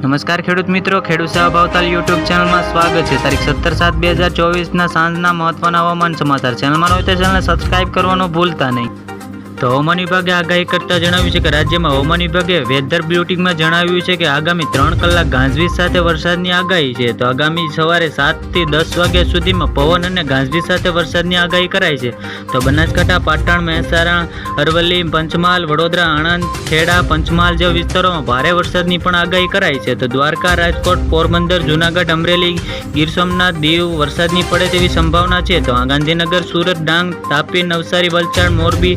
નમસ્કાર ખેડૂત મિત્રો, ખેડૂત સેવા ભાવતાલ યુટ્યુબ ચેનલમાં સ્વાગત છે. તારીખ સત્તર સાત બે હજાર ચોવીસના સાંજના મહત્વના હવામાન સમાચાર. ચેનલમાં હોય તો ચેનલને સબસ્ક્રાઇબ કરવાનું ભૂલતા નહીં. તો હવામાન વિભાગે આગાહી કરતા જણાવ્યું છે કે રાજ્યમાં હવામાન વિભાગે વેધર બ્યુટિંગમાં જણાવ્યું છે કે આગામી ત્રણ કલાક ગાંજવીજ સાથે વરસાદની આગાહી છે. તો આગામી સવારે સાતથી દસ વાગ્યા સુધીમાં પવન અને ગાંજવીજ સાથે વરસાદની આગાહી કરાઈ છે. તો બનાસકાંઠા, પાટણ, મહેસાણા, અરવલ્લી, પંચમહાલ, વડોદરા, આણંદ, ખેડા, પંચમહાલ જેવા વિસ્તારોમાં ભારે વરસાદની પણ આગાહી કરાઈ છે. તો દ્વારકા, રાજકોટ, પોરબંદર, જૂનાગઢ, અમરેલી, ગીર સોમનાથ દીવ વરસાદની પડે તેવી સંભાવના છે. તો ગાંધીનગર, સુરત, ડાંગ, તાપી, નવસારી, વલસાડ, મોરબી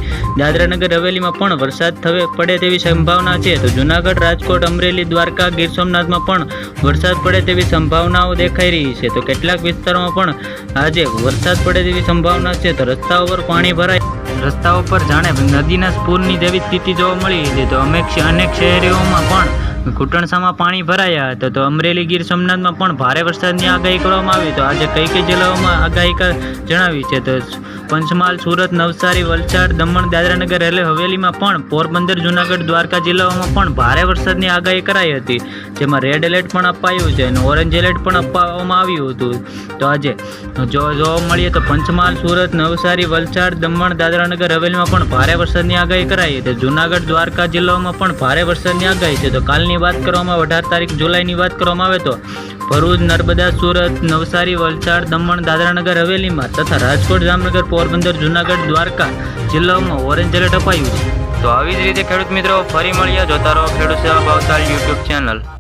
દાદરાનગર હવેલીમાં પણ વરસાદ થવે પડે તેવી સંભાવના છે. તો જૂનાગઢ, રાજકોટ, અમરેલી, દ્વારકા, ગીર સોમનાથમાં પણ વરસાદ પડે તેવી સંભાવનાઓ દેખાઈ રહી છે. તો કેટલાક વિસ્તારોમાં પણ આજે વરસાદ પડે તેવી સંભાવના છે. તો રસ્તાઓ પર પાણી ભરાય. રસ્તાઓ પર જાણે નદીના પૂરની જેવી સ્થિતિ જોવા મળી હતી તો અનેક અનેક શહેરીઓમાં પણ ઘૂંટણસામાં પાણી ભરાયા હતા તો અમરેલી ગીર સોમનાથમાં પણ ભારે વરસાદની આગાહી કરવામાં આવી. તો આજે કઈ કઈ જિલ્લાઓમાં આગાહી જણાવી છે? તો પંચમહાલ, સુરત, નવસારી, વલસાડ, દમણ, દાદરાનગર હવેલીમાં પણ પોરબંદર, જૂનાગઢ, દ્વારકા જિલ્લાઓમાં પણ ભારે વરસાદની આગાહી કરાઈ હતી. જેમાં રેડ એલર્ટ પણ અપાયું છે અને ઓરેન્જ એલર્ટ પણ અપાવવામાં આવ્યું હતું. તો આજે જો, જોવા મળીએ તો પંચમહાલ, સુરત, નવસારી, વલસાડ, દમણ, દાદરાનગર, હવેલીમાં પણ ભારે વરસાદની આગાહી કરાઈ હતી. જૂનાગઢ, દ્વારકા જિલ્લાઓમાં પણ ભારે વરસાદની આગાહી છે. તો કાલની વાત કરવામાં અઢાર તારીખ જુલાઈની વાત કરવામાં આવે તો ભરૂચ, નર્મદા, સુરત, નવસારી, વલસાડ, દમણ, દાદરાનગર, હવેલીમાં તથા રાજકોટ, જામનગર, પોરબંદર, જૂનાગઢ, દ્વારકા જિલ્લાઓમાં ઓરેન્જ એલર્ટ અપાયું છે. તો આવી જ રીતે ખેડૂત મિત્રો, ફરી મળ્યા જોતા રહો ખેડૂત સેવા ભાવતાલ યુટ્યુબ ચેનલ.